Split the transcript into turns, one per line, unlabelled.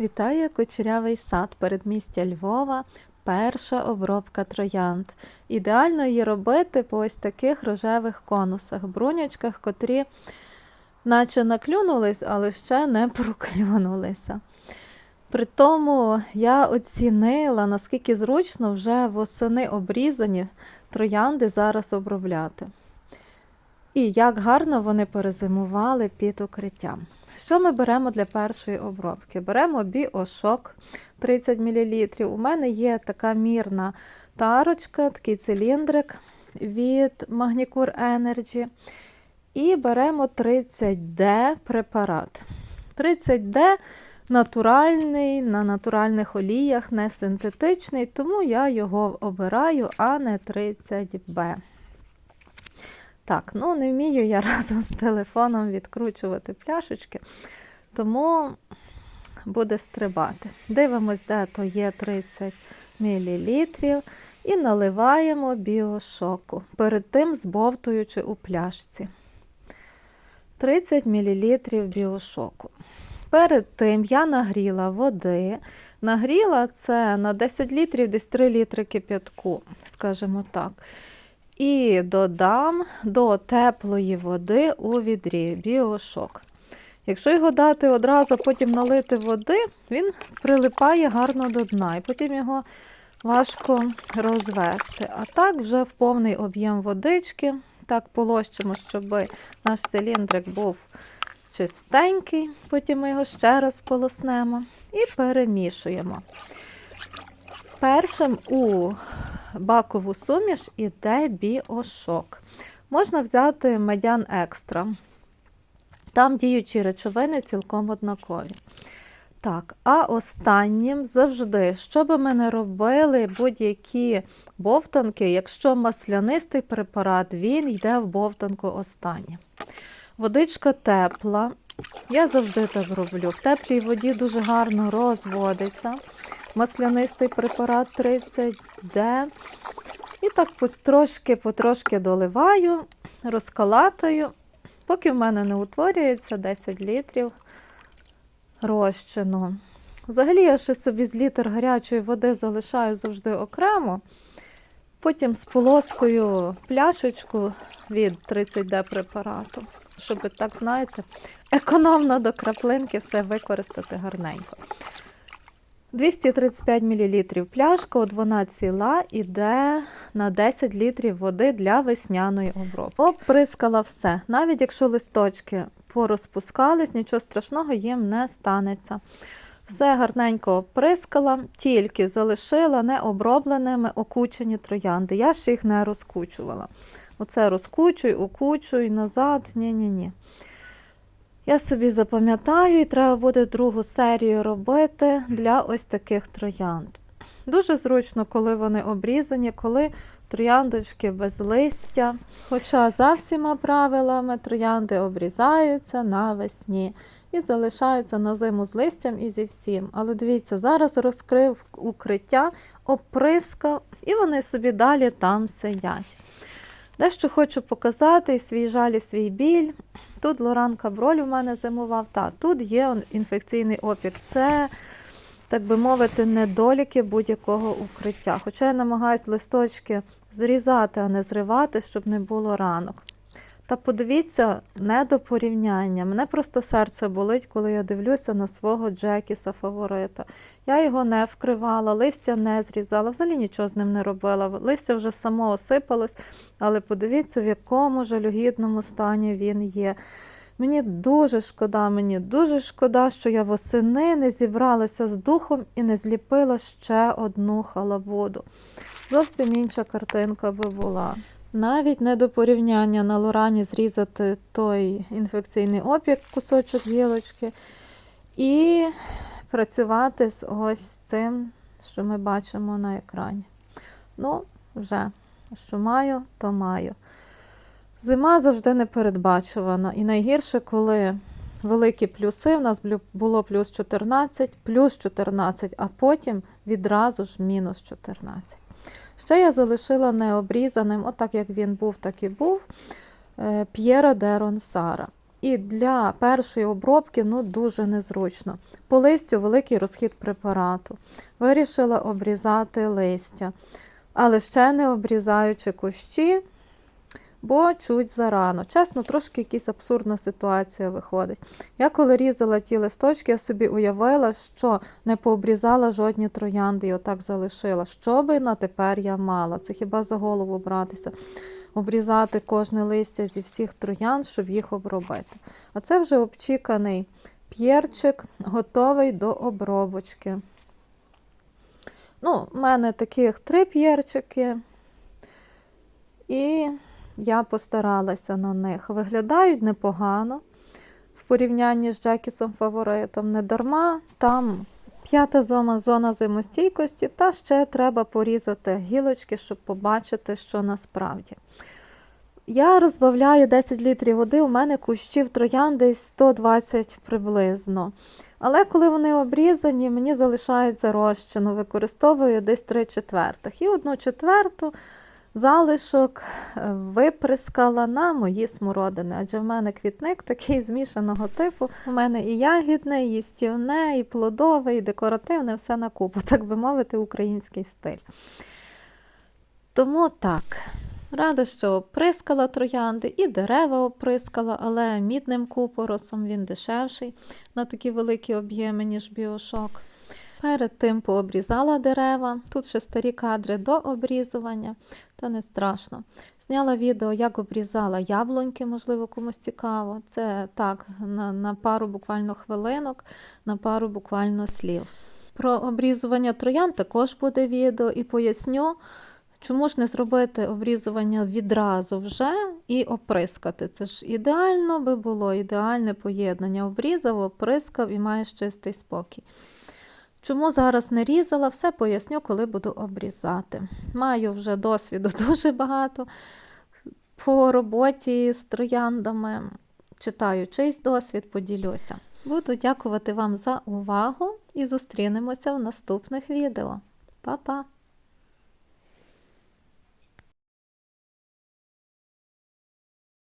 Вітаю кучерявий сад передмістя Львова. Перша обробка троянд. Ідеально її робити по ось таких рожевих конусах, бруньочках, котрі наче наклюнулись, але ще не проклюнулися. При тому я оцінила, наскільки зручно вже восени обрізані троянди зараз обробляти. І як гарно вони перезимували під укриттям. Що ми беремо для першої обробки? Беремо біошок 30 мл. У мене є така мірна тарочка, такий циліндрик від Magnicure Energy. І беремо 30D препарат. 30D натуральний, на натуральних оліях, не синтетичний, тому я його обираю, а не 30B. Так, ну не вмію я разом з телефоном відкручувати пляшечки, тому буде стрибати. Дивимось, де то є 30 мл, і наливаємо біошоку, перед тим збовтуючи у пляшці. 30 мл біошоку. Перед тим я нагріла води. Нагріла це на 10 літрів, десь 3 літри кип'ятку, скажімо так. І додам до теплої води у відрі біошок. Якщо його дати одразу, потім налити води, він прилипає гарно до дна, і потім його важко розвести. А так, вже в повний об'єм водички, так полощимо, щоб наш циліндрик був чистенький, потім ми його ще раз полоснемо і перемішуємо. Першим у бакову суміш іде біошок. Можна взяти медян екстра. Там діючі речовини цілком однакові. Так, а останнім завжди, що би ми не робили, будь-які бовтанки, якщо маслянистий препарат, він йде в бовтанку останнім. Водичка тепла. Я завжди так роблю. В теплій воді дуже гарно розводиться маслянистий препарат 30D. І так потрошки-потрошки доливаю, розкалатаю, поки в мене не утворюється 10 літрів розчину. Взагалі, я ще собі з літр гарячої води залишаю завжди окремо. Потім з полоскою пляшечку від 30D препарату, щоб так, знаєте, економно до краплинки все використати гарненько. 235 мл пляшка у 12 ціла іде на 10 літрів води для весняної обробки. Оприскала все. Навіть якщо листочки порозпускались, нічого страшного їм не станеться. Все гарненько оприскала, тільки залишила необробленими окучені троянди. Я ще їх не розкучувала. Оце розкучуй, окучуй, назад. Ні-ні-ні. Я собі запам'ятаю, і треба буде другу серію робити для ось таких троянд. Дуже зручно, коли вони обрізані, коли трояндочки без листя. Хоча за всіма правилами троянди обрізаються навесні і залишаються на зиму з листям і зі всім. Але дивіться, зараз розкрив укриття, оприскав, і вони собі далі там сидять. Дещо хочу показати свій жаль і свій біль. Тут Лоран Каброль у мене зимував, та тут є інфекційний опік. Це, так би мовити, недоліки будь-якого укриття. Хоча я намагаюся листочки зрізати, а не зривати, щоб не було ранок. Та подивіться, не до порівняння. Мене просто серце болить, коли я дивлюся на свого Джекіса фаворита. Я його не вкривала, листя не зрізала, взагалі нічого з ним не робила. Листя вже само осипалось, але подивіться, в якому жалюгідному стані він є. Мені дуже шкода, мені дуже шкода, що я восени не зібралася з духом і не зліпила ще одну халабуду. Зовсім інша картинка би була. Навіть не до порівняння на лорані зрізати той інфекційний опік, кусочок гілочки, і працювати з ось цим, що ми бачимо на екрані. Ну, вже, що маю, то маю. Зима завжди непередбачувана. І найгірше, коли великі плюси, в нас було плюс 14, плюс 14, а потім відразу ж мінус 14. Ще я залишила необрізаним, отак як він був, так і був, П'єра де Ронсара. І для першої обробки ну, дуже незручно. По листю великий розхід препарату. Вирішила обрізати листя, але ще не обрізаючи кущі, бо чуть зарано. Чесно, трошки якась абсурдна ситуація виходить. Я коли різала ті листочки, я собі уявила, що не пообрізала жодні троянди і отак залишила. Що би на тепер я мала? Це хіба за голову братися? Обрізати кожне листя зі всіх троянд, щоб їх обробити. А це вже обчіканий п'єрчик, готовий до обробочки. Ну, в мене таких три п'єрчики. І я постаралася на них. Виглядають непогано в порівнянні з Джекісом фаворитом. Не дарма. Там п'ята зона, зона зимостійкості, та ще треба порізати гілочки, щоб побачити, що насправді. Я розбавляю 10 літрів води, у мене кущів троян десь 120 приблизно. Але коли вони обрізані, мені залишається розчину, використовую десь 3 четвертих. І одну четверту залишок е, виприскала на мої смородини. Адже в мене квітник такий змішаного типу. У мене і ягідне, і їстівне, і плодове, і декоративне, все на купу, так би мовити, український стиль. Тому так. Рада, що оприскала троянди, і дерева оприскала, але мідним купоросом він дешевший на такі великі об'єми, ніж біошок. Перед тим пообрізала дерева. Тут ще старі кадри до обрізування, та не страшно. Зняла відео, як обрізала яблуньки, можливо, комусь цікаво. Це так, на, на пару буквально хвилинок, на пару буквально слів. Про обрізування троян також буде відео і поясню. Чому ж не зробити обрізування відразу вже і оприскати? Це ж ідеально би було, ідеальне поєднання. Обрізав, оприскав і маєш чистий спокій. Чому зараз не різала, все поясню, коли буду обрізати. Маю вже досвіду дуже багато по роботі з трояндами. Читаю чийсь досвід, поділюся. Буду дякувати вам за увагу і зустрінемося в наступних відео. Па-па!